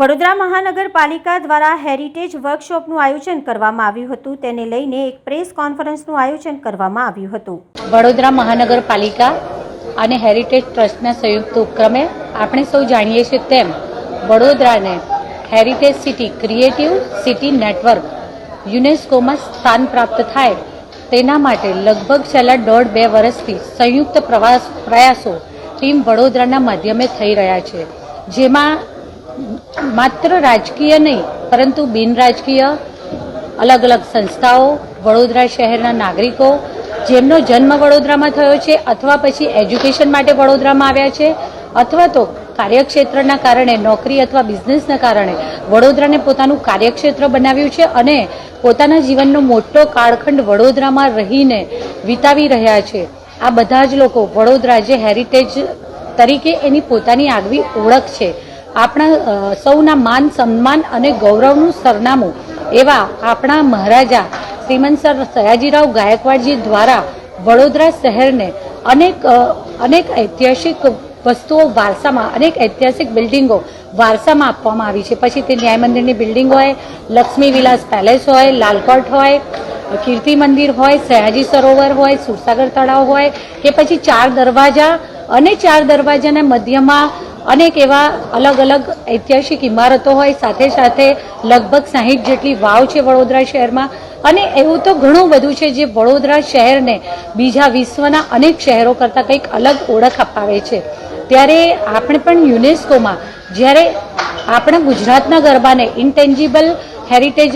વડોદરા મહાનગરપાલિકા દ્વારા હેરિટેજ વર્કશોપનું આયોજન કરવામાં આવ્યું હતું. તેને લઈને એક પ્રેસ કોન્ફરન્સનું આયોજન કરવામાં આવ્યું હતું. વડોદરા મહાનગરપાલિકા અને હેરિટેજ ટ્રસ્ટના સંયુક્ત ઉપક્રમે આપણે સૌ જાણીએ છીએ તેમ વડોદરાને heritage city creative city network યુનેસ્કોમાં સ્થાન પ્રાપ્ત થાય તેના માટે લગભગ છેલ્લા દોઢ બે વર્ષથી સંયુક્ત પ્રવાસ પ્રયાસો ટીમ વડોદરાના માધ્યમે થઈ રહ્યા છે. જેમાં માત્ર રાજકીય નહીં, પરંતુ બિન રાજકીય અલગ અલગ સંસ્થાઓ, વડોદરા શહેરના નાગરિકો, જેમનો જન્મ વડોદરામાં થયો છે અથવા પછી એજ્યુકેશન માટે વડોદરામાં આવ્યા છે, અથવા તો કાર્યક્ષેત્રના કારણે, નોકરી અથવા બિઝનેસના કારણે વડોદરાને પોતાનું કાર્યક્ષેત્ર બનાવ્યું છે અને પોતાના જીવનનો મોટો કાળખંડ વડોદરામાં રહીને વિતાવી રહ્યા છે. આ બધા જ લોકો વડોદરા જે હેરિટેજ તરીકે એની પોતાની આગવી ઓળખ છે. આપણા સૌના માન સન્માન અને ગૌરવનું સરનામું એવા આપણા મહારાજા શ્રીમંત સર સયાજીરાવ ગાયકવાડજી દ્વારા વડોદરા શહેરને અનેક અનેક ઐતિહાસિક વસ્તુઓ વારસામાં, અનેક ઐતિહાસિક બિલ્ડિંગો વારસામાં આપવામાં આવી છે. પછી તે ન્યાય મંદિરની બિલ્ડિંગ હોય, લક્ષ્મી વિલાસ પેલેસ હોય, લાલકોટ હોય, કીર્તિ મંદિર હોય, સયાજી સરોવર હોય, સુરસાગર તળાવ હોય કે પછી ચાર દરવાજા અને ચાર દરવાજાના મધ્યમાં અનેક એવા અલગ અલગ ઐતિહાસિક ઇમારતો હોય, સાથે સાથે લગભગ સાહીઠ જેટલી વાવ છે વડોદરા શહેરમાં. અને એવું તો ઘણું બધું છે જે વડોદરા શહેરને બીજા વિશ્વના અનેક શહેરો કરતાં કંઈક અલગ ઓળખ અપાવે છે. ત્યારે આપણે પણ યુનેસ્કોમાં, જ્યારે આપણા ગુજરાતના ગરબાને ઇન્ટેન્જિબલ હેરિટેજ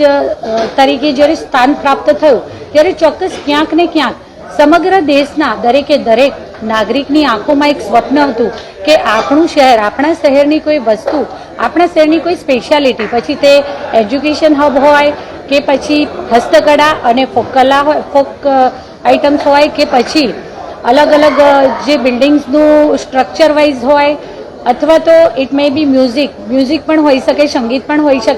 તરીકે જ્યારે સ્થાન પ્રાપ્ત થયું, ત્યારે ચોક્કસ ક્યાંક ને ક્યાંક સમગ્ર દેશના દરેકે દરેક નાગરિકની આંખોમાં એક સ્વપ્ન હતું કે આપણું શહેર, આપણા શહેરની કોઈ વસ્તુ, આપણા શહેરની કોઈ સ્પેશિયાલિટી પછી તે એજ્યુકેશન હબ હોય કે પછી હસ્તકળા અને ફોક કલા હોય, ફોક આઇટમ્સ હોય કે પછી અલગ અલગ જે બિલ્ડિંગ્સનું સ્ટ્રક્ચર વાઇઝ હોય, અથવા તો it may be music music પણ હોઈ શકે, સંગીત પણ હોઈ શકે